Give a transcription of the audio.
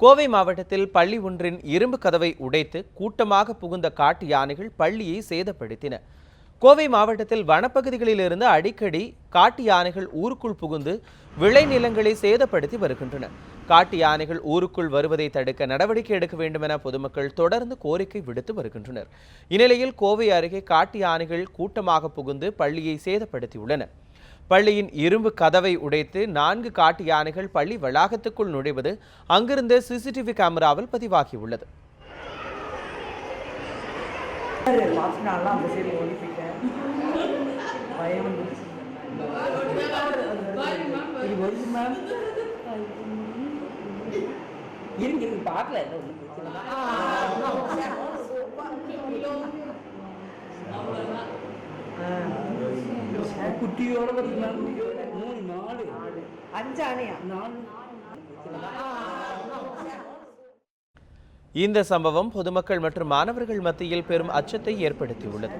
கோவை மாவட்டத்தில் பள்ளி ஒன்றின் இரும்பு கதவை உடைத்து கூட்டமாக புகுந்த காட்டு யானைகள் பள்ளியை சேதப்படுத்தின. கோவை மாவட்டத்தில் வனப்பகுதிகளிலிருந்து அடிக்கடி காட்டு யானைகள் ஊருக்குள் புகுந்து விளைநிலங்களை சேதப்படுத்தி வருகின்றன. காட்டு யானைகள் ஊருக்குள் வருவதை தடுக்க நடவடிக்கை எடுக்க வேண்டும் என பொதுமக்கள் தொடர்ந்து கோரிக்கை விடுத்து வருகின்றனர். இந்நிலையில் கோவை அருகே காட்டு யானைகள் கூட்டமாக புகுந்து பள்ளியை சேதப்படுத்தியுள்ளன. பள்ளியின் இரும்பு கதவை உடைத்து நான்கு காட்டு யானைகள் பள்ளி வளாகத்துக்குள் நுழைவது அங்கிருந்த சிசிடிவி கேமராவில் பதிவாகியுள்ளது. லாஸ்ட் நாள்லாம் அந்த சைடு ஓடி போயிட்டேன். பயம் வந்துருச்சு. வருது மேம் இருங்க இருங்க பார்க்கல இல்லை ஒன்றும் பிரச்சனை. குட்டியோட வருது மேம் மூணு நாலு. அஞ்சு அணையா நாலு. இந்த சம்பவம் பொதுமக்கள் மற்றும் மாணவர்கள் மத்தியில் பெரும் அச்சத்தை ஏற்படுத்தியுள்ளது.